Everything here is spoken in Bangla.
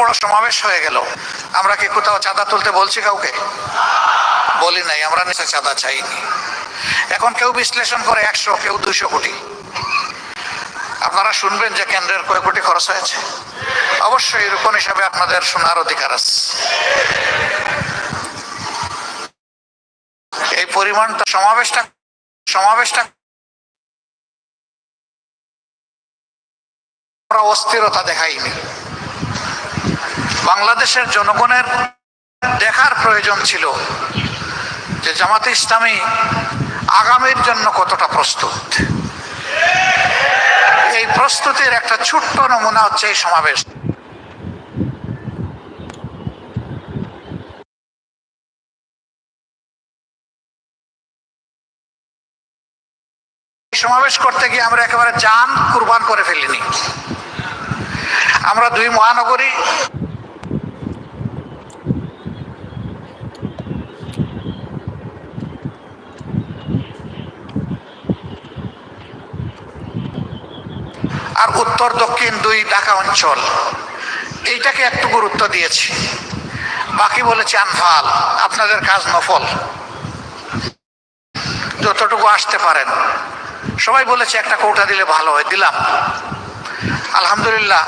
বড় সমাবেশ হয়ে গেল। আমরা কি কোথাও চাঁদা তুলতে বলছি কাউকে? বলি নাই, আমরা নিচে চাঁদা চাইনি। এখন কেউ বিশ্লেষণ করে একশো, কেউ দুইশো কোটি। আপনারা শুনবেন যে কেন্দ্রের কয় কোটি খরচ হয়েছে। অবশ্যই এরকম হিসাবে আপনাদের শোনার অধিকার আছে। এই পরিমাণটা সমাবেশটা সমাবেশটা অস্থিরতা দেখাইনি। বাংলাদেশের জনগণের দেখার প্রয়োজন ছিল যে জামাতে ইসলামী আগামীর জন্য কতটা প্রস্তুত। এই প্রস্তুতির একটা ছোট্ট নমুনা হচ্ছে এই সমাবেশ। সমাবেশ করতে গিয়ে আমরা একেবারে যান কুরবান করে ফেলিনি। আমরা দুই মহানগরী আর উত্তর দক্ষিণ দুই ঢাকা অঞ্চল। এইটাকে একটু গুরুত্ব দিয়েছি। বাকি বলেছি আনফাল, আপনাদের কাজ নফল। যতটুকু আসতে পারেন। সবাই বলেছে একটা কৌটা দিলে ভালো হয়, দিলাম। আলহামদুলিল্লাহ